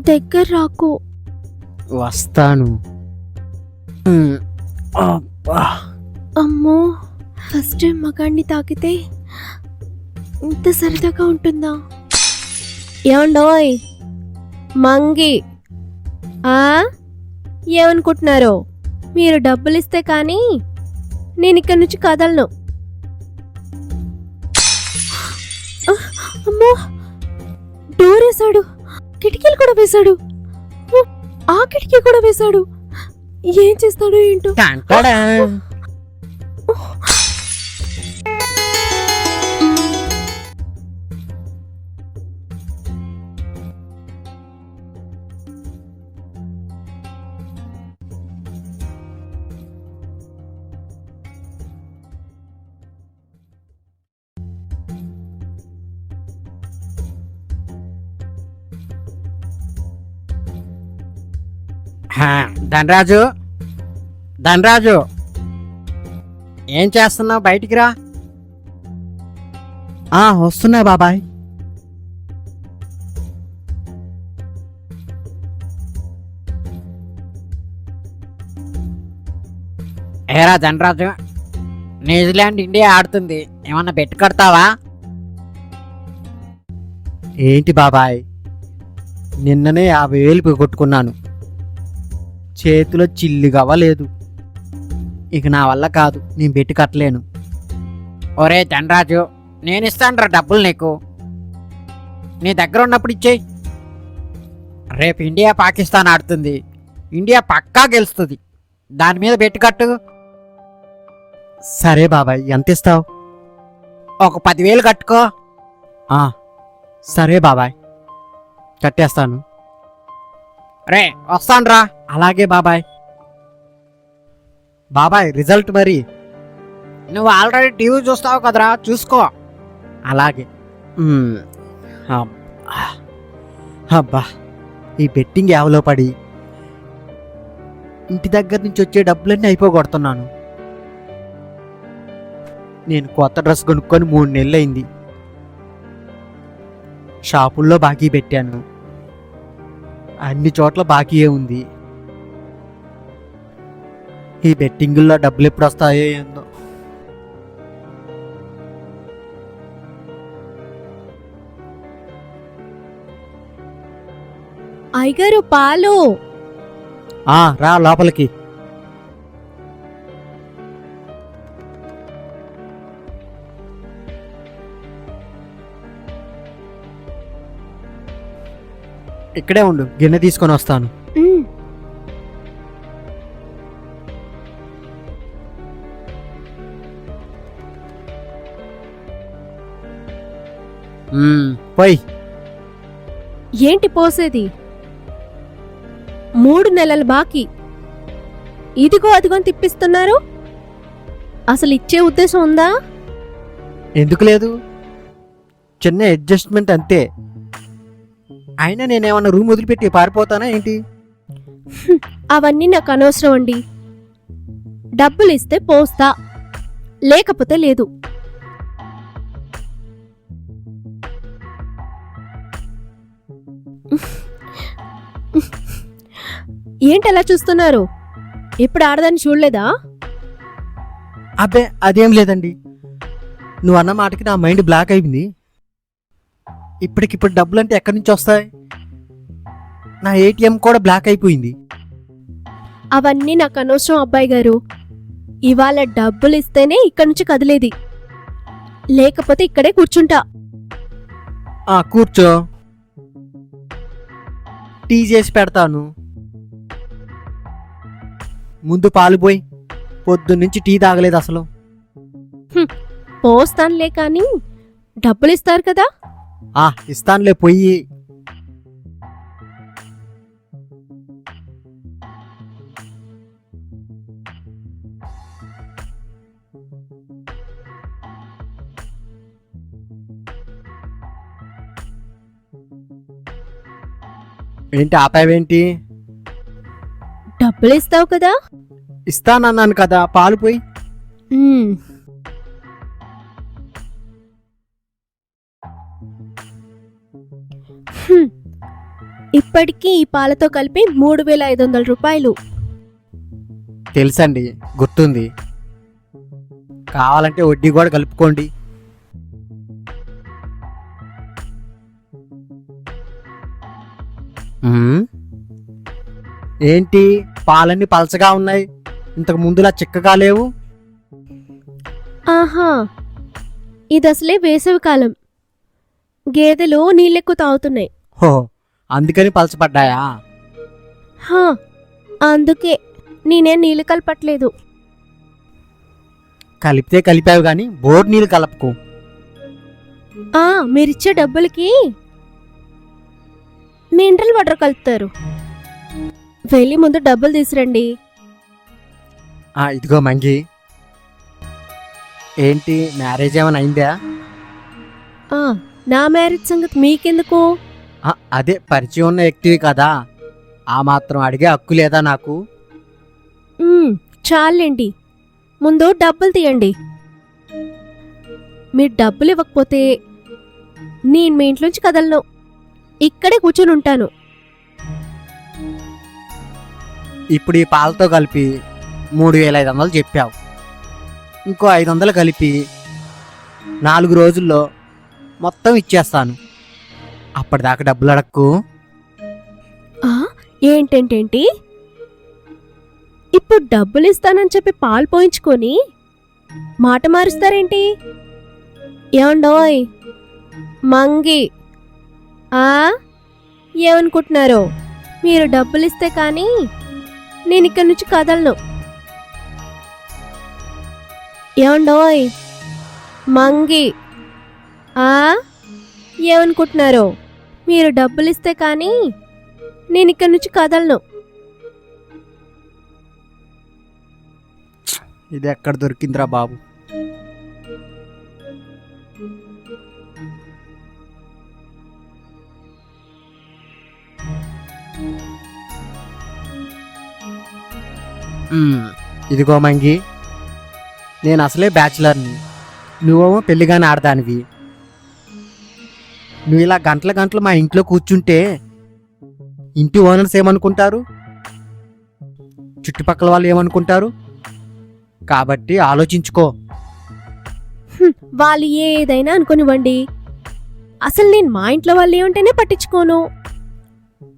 దగ్గర రాకు వస్తాను. అమ్మో ఫస్ట్ టైం మగాడిని తాకితే ఇంత సరదాగా ఉంటుందా? ఏమండోయ్? మంగి. ఆ? ఏమనుకుంటున్నారు? మీరు డబ్బులు ఇస్తే కానీ నేను ఇక్కడి నుంచి కదలను. అమ్మో! డోర్ వేశాడు. కిటికీలు కూడా వేశాడు. ఆ, ఆ కిటికీ కూడా వేశాడు. ఏం చేస్తాడో ఏంటో? ధనరాజు ధనరాజు. ఏం చేస్తున్నావు? బయటికి రా. ఆ, వస్తున్నా బాబాయ్. ఏరా ధనరాజు న్యూజిలాండ్ ఇండియా ఆడుతుంది. ఏమన్నా బెట్ కడతావా? ఏంటి బాబాయ్? నిన్ననే యాభై వేలు కొట్టుకున్నాను చేతిలో చిల్లి లేదు. ఇక నా వల్ల కాదు నేను బెట్టి కట్టలేను. ఒరే ధనరాజు నేను ఇస్తానురా డబ్బులు నీకు. నీ దగ్గర ఉన్నప్పుడు ఇచ్చేయి. రేపు ఇండియా పాకిస్తాన్ ఆడుతుంది. ఇండియా పక్కా గెలుస్తుంది. దాని మీద బెట్టి కట్టు. సరే బాబాయ్ ఎంత ఇస్తావు? ఒక పదివేలు కట్టుకో. సరే బాబాయ్. కట్టేస్తాను. రే వస్తానురా. అలాగే బాబాయ్. బాబాయ్ రిజల్ట్ మరి. నువ్వు ఆల్రెడీ టీవీ చూస్తావు కదరా చూసుకో. అలాగే. అబ్బా ఈ బెట్టింగ్ యావలో పడి ఇంటి దగ్గర నుంచి వచ్చే డబ్బులన్నీ అయిపోగొడుతున్నాను. నేను కొత్త డ్రెస్ కొనుక్కొని మూడు నెలలు అయింది షాపుల్లో బాకీ పెట్టాను. అన్ని చోట్ల బాకీయే ఉంది? ఈ బెట్టింగుల్లో డబ్బులు ఎప్పుడు వస్తాయో ఏందో. అయ్యగారు పాలు. ఆ, రా లోపలికి. ఇక్కడే ఉండు గిన్నె తీసుకొని వస్తాను. పోయ్. ఏంటి పోసేది? మూడు నెలల బాకీ. ఇదిగో అదిగో తిప్పిస్తున్నారు. అసలు ఇచ్చే ఉద్దేశం ఉందా? ఎందుకు లేదు? చిన్న అడ్జస్ట్మెంట్ అంతే. అయినా నేనేమన్నా రూమ్ వదిలిపెట్టి పారిపోతానా ఏంటి? అవన్నీ నాకు అనవసరం అండి. డబ్బులు ఇస్తే పోస్తా. లేకపోతే లేదు. ఏంటి అలా చూస్తున్నారు? ఇప్పుడు ఆడదాన్ని చూడలేదా? అబ్బే అదేం లేదండి. నువ్వు అన్న మాటకి నా మైండ్ బ్లాక్ అయింది ఇప్పటికిప్పుడు డబ్బులు అంటే ఎక్కడి నుంచి వస్తాయి? నా ఏటీఎం కూడా బ్లాక్ అయిపోయింది. అవన్నీ నాకు అనవసరం అబ్బాయి గారు. ఇవాళ డబ్బులు ఇస్తేనే ఇక్కడి నుంచి కదిలేది. లేకపోతే ఇక్కడే కూర్చుంటా. ఆ కూర్చో. టీ చేసి పెడతాను. ముందు పాలు పోయి పొద్దున్నుంచి టీ తాగలేదు అసలు. పోస్తానులే కానీ డబ్బులు ఇస్తారు కదా? ఆ ఇస్తానులే పొయ్యి ఏంటి ఆపావేంటి? డబ్బులు ఇస్తావు కదా? ఇస్తానన్నాను కదా పాలు పోయి. ఇప్పటికీ ఈ పాలతో కలిపి మూడు వేల ఐదు వందల రూపాయలు. తెలుసండి గుర్తుంది. కావాలంటే వడ్డీ కూడా కలుపుకోండి. ఏంటి పాలన్నీ పలచగా ఉన్నాయి? ఇంతకు ముందులా చిక్కగా లేవు? ఆహా ఇది అసలే వేసవి కాలం. గేదెలు నీళ్ళెక్కువ తాగుతున్నాయి. హో అందుకని పలచబడ్డాయా? హా అందుకే నేనేం నీళ్ళు కలపట్లేదు. కలిపితే కలిపావు గాని బోర్ నీళ్ళు కలపకు. ఆ మీరిచ్చే డబ్బులకి మినరల్ వాటర్ కలుపుతారు. వెళ్ళి ముందు డబ్బులు తీసురండి. ఆ, ఇదిగో మంగి. ఏంటి మ్యారేజ్ ఏమైనా అయిందా? ఆ నా మ్యారేజ్ సంగతి మీకెందుకు? అదే పరిచయం ఉన్న వ్యక్తివి కదా. ఆ మాత్రం అడిగే హక్కు లేదా నాకు? మ్మ్, చాలండి. ముందు డబ్బులు తీయండి. మీరు డబ్బులు ఇవ్వకపోతే నేను మీ ఇంట్లోంచి కదలను. ఇక్కడే కూర్చొని ఉంటాను. ఇప్పుడు ఈ పాలతో కలిపి మూడు వేల ఐదు వందలు చెప్పావు. ఇంకో ఐదు వందలు కలిపి నాలుగు రోజుల్లో మొత్తం ఇచ్చేస్తాను. అప్పటిదాకా డబ్బులు అడక్కు. ఆ, ఏంటేంటేంటి? ఇప్పుడు డబ్బులు ఇస్తానని చెప్పి పాలు పోయించుకొని మాట మారుస్తారేంటి? ఏమండోయ్? మంగి. ఆ? ఏమనుకుంటున్నారు? మీరు డబ్బులు ఇస్తే కానీ నేను ఇక్కడి నుంచి కదలను. ఏమండోయ్? మంగి. ఆ? ఏమనుకుంటున్నారు? మీరు డబ్బులు ఇస్తే కానీ నేను ఇక్కడి నుంచి కదలను. ఇది ఎక్కడ దొరికిందిరా బాబు. ఇదిగో మంగి నేను అసలే బ్యాచులర్ని. నువ్వేమో పెళ్ళిగానే ఆడదానివి. నువ్వు ఇలా గంటల గంటలు మా ఇంట్లో కూర్చుంటే ఇంటి ఓనర్స్ ఏమనుకుంటారు? చుట్టుపక్కల వాళ్ళు ఏమనుకుంటారు? కాబట్టి ఆలోచించుకో. హ్మ్, వాళ్ళు ఏదైనా అనుకునివ్వండి. అసలు నేను మా ఇంట్లో వాళ్ళు ఏమంటేనే పట్టించుకోను.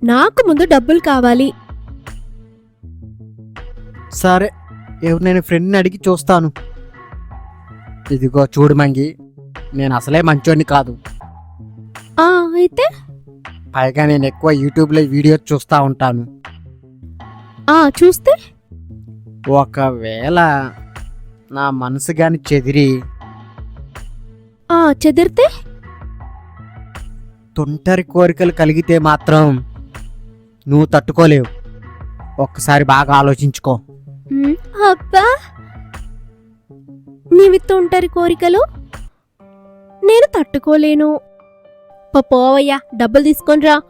నాకు ముందు డబ్బులు కావాలి. సరే ఎవరినైనా ఫ్రెండ్ని అడిగి చూస్తాను. ఇదిగో చూడు మంగి నేను అసలే మంచోడిని కాదు. అయితే? పైగా నేను ఎక్కువ యూట్యూబ్లో వీడియోస్ చూస్తూ ఉంటాను. ఆ చూస్తే? ఒకవేళ నా మనసు గాని చెదిరి. ఆ చెదిరితే? తుంటరి కోరికలు కలిగితే మాత్రం నువ్వు తట్టుకోలేవు. ఒక్కసారి బాగా ఆలోచించుకో. అబ్బా! నీవిత్తు ఉంటారు కోరికలు? నేను తట్టుకోలేను. పోవయ్యా డబ్బులు తీసుకొనిరా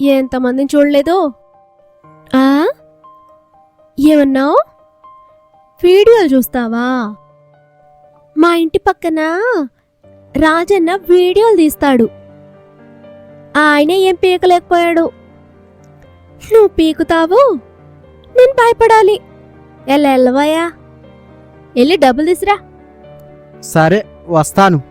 ఎంతమందిని చూడలేదు. ఆ? ఏమన్నావు? వీడియోలు చూస్తావా? మా ఇంటి పక్కన రాజన్న వీడియోలు తీస్తాడు. ఆయన ఏం పీకలేకపోయాడు. నువ్వు పీకుతావు నేను భయపడాలి. ఎలా వెళ్ళవయ్యా వెళ్ళి డబ్బులు తీసురా. సరే వస్తాను.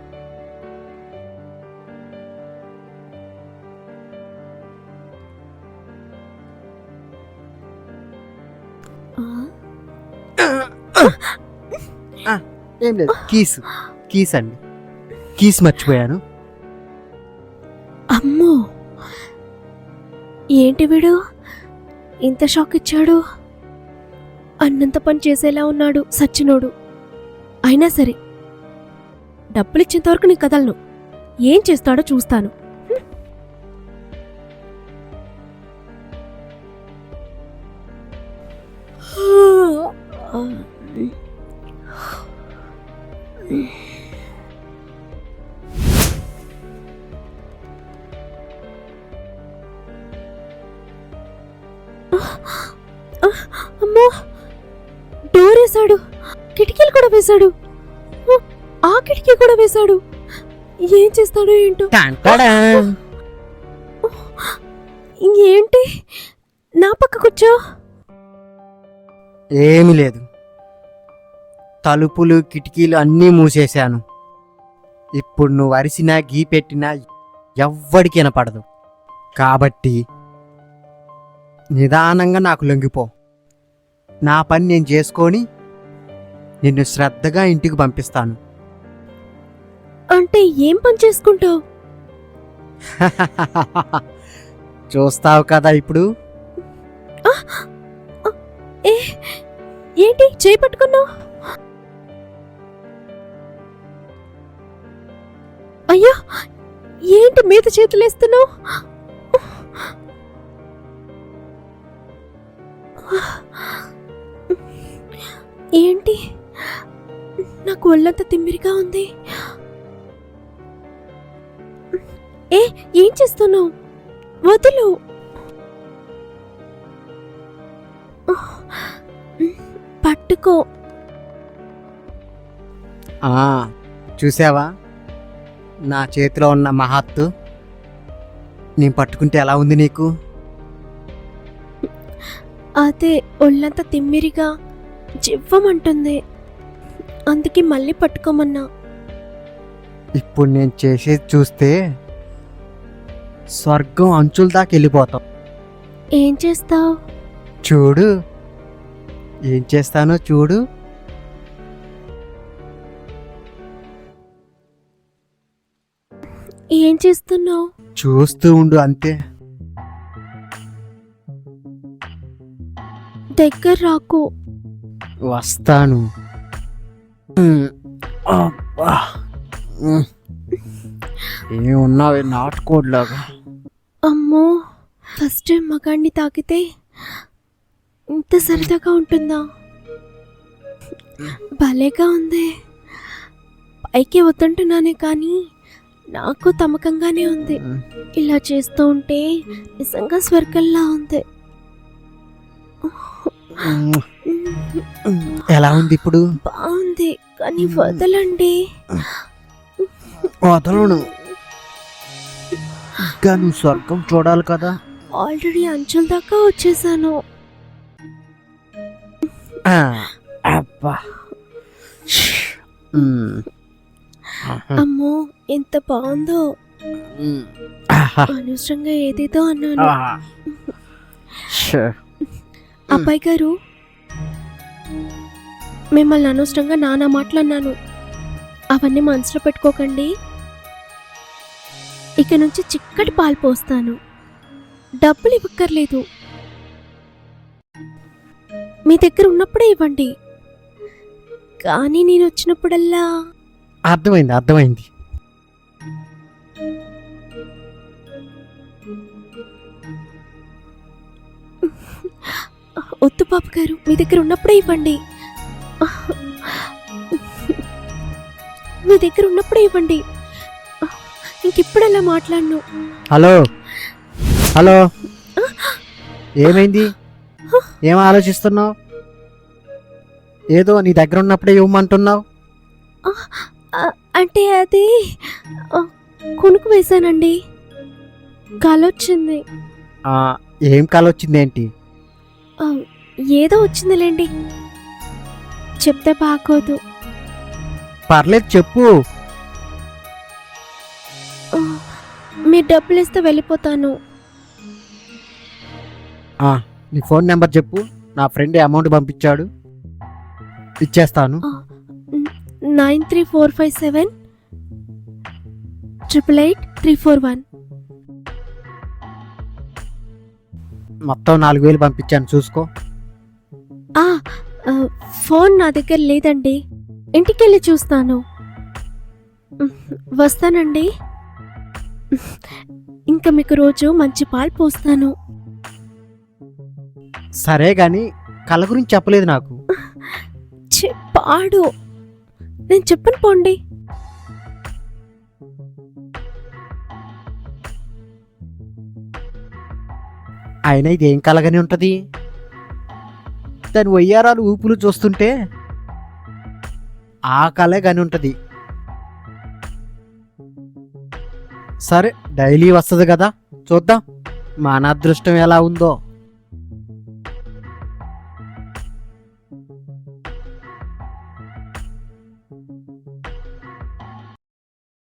ఏం లేదు. కీస్. కీస్ అండి. కీస్ మర్చిపోయాను. అమ్మో. ఏంటి వీడు? ఇంత షాక్ ఇచ్చాడు. అన్నంత పని చేసేలా ఉన్నాడు సచ్చినోడు. అయినా సరే డబ్బులు ఇచ్చేంత నీ కదలను. ఏం చేస్తాడో చూస్తాను. Oh. వేశాడు. ఆ కిటికీ కూడా వేశాడు. ఏం చేస్తాడో ఏంటో. ఏంటి? నా పక్క కూర్చో ఏమీ లేదు. తలుపులు కిటికీలు అన్నీ మూసేశాను. ఇప్పుడు నువ్వు అరిసినా గీ పెట్టినా ఎవ్వడికి వినపడదు. కాబట్టి నిదానంగా నాకు లొంగిపో. నా పని నేను చేసుకొని నిన్ను శ్రద్ధగా ఇంటికి పంపిస్తాను. అంటే ఏం పని చేసుకుంటావు? చూస్తావు కదా ఇప్పుడు. ఏ ఏంటి చేయి పట్టుకున్నావు? అయ్యో ఏంటి మీద చేతులేస్తున్నావు ఏంటి? నాకు ఒళ్ళంతా తిమ్మిరిగా ఉంది. ఏ ఏం చేస్తున్నావు? వదులు. పట్టుకో. ఆ, చూసావా? నా చేతిలో ఉన్న మహత్తు. నేను పట్టుకుంటే ఎలా ఉంది నీకు? అదే ఒళ్ళంతా తిమ్మిరిగా జివ్వమంటుంది. అందుకే మళ్ళీ పట్టుకోమన్నా. ఇప్పుడు నేను చేసేది చూస్తే స్వర్గం అంచుల దాకా వెళ్ళిపోతాం. ఏం చేస్తావు? చూడు. ఏం చేస్తానో చూడు. ఏం చేస్తున్నావు? చూస్తూ ఉండు అంతే. దగ్గర రాకు. వస్తాను. ఏమున్నావే నాటుకోడ్లాగా అమ్మో ఫస్ట్ టైం మగాడిని తాకితే ఇంత సరదాగా ఉంటుందా? భలేగా ఉంది. పైకి వద్దంటున్నానే కానీ నాకు తమకంగానే ఉంది. ఇలా చేస్తూ ఉంటే నిజంగా స్వర్గంలా ఉంది. ఎలా ఉంది ఇప్పుడు? బాగుంది. కానీ వదలండి. వదలను ఇంకా నువ్వు స్వర్గం చూడాలి కదా. ఆల్రెడీ అంచుల దాకా వచ్చేసాను. అబ్బా. అమ్మో ఎంత బాగుందో. అనవసరంగా ఏదేదో అన్నాను. అబ్బాయి గారు మిమ్మల్ని అనవసరంగా నానా మాట్లాడినాను. అవన్నీ మనసులో పెట్టుకోకండి. ఇక నుంచి చిక్కటి పాలు పోస్తాను. డబ్బులు ఇవ్వక్కర్లేదు. మీ దగ్గర ఉన్నప్పుడే ఇవ్వండి. కానీ నేను వచ్చినప్పుడల్లా. అర్థమైంది అర్థమైంది. వద్దు పాప గారు మీ దగ్గర ఉన్నప్పుడే ఇవ్వండి. మీ దగ్గర ఉన్నప్పుడే ఇవ్వండి. ఇంకెప్పుడు అలా మాట్లాడను? హలో. హలో. ఏమైంది? ఏం ఆలోచిస్తున్నావు? ఏదో నీ దగ్గర ఉన్నప్పుడే ఇవ్వమంటున్నావు? అంటే అది ఆ, కునుకు వేశానండి. కాలొచ్చింది. ఏం కాల వచ్చింది ఏంటి ఏదో వచ్చిందిలేండి. చెప్తే బాగోదు. పర్లేదు చెప్పు. మీరు డబ్బులు ఇస్తే వెళ్ళిపోతాను. ఆ, నీ ఫోన్ నెంబర్ చెప్పు. నా ఫ్రెండ్ అమౌంట్ పంపించాడు. ఇచ్చేస్తాను. Nine three four five seven triple eight three four one. మొత్తం నాలుగు వేలు పంపించాను చూసుకో. ఫోన్ నా దగ్గర లేదండి. ఇంటికి వెళ్ళి చూస్తాను. వస్తానండి. ఇంకా మీకు రోజు మంచి పాలు పోస్తాను. సరే గాని కళ్ళ గురించి చెప్పలేదు నాకు. ఛీ, పాడు. నేను చెప్పను పోండి. అయినా ఇది ఏం కలగని ఉంటది? దాని వయ్యారాలు ఊపులు చూస్తుంటే ఆ కలే ఉంటుంది. సరే డైలీ వస్తుంది కదా చూద్దాం. మన అదృష్టం ఎలా ఉందో.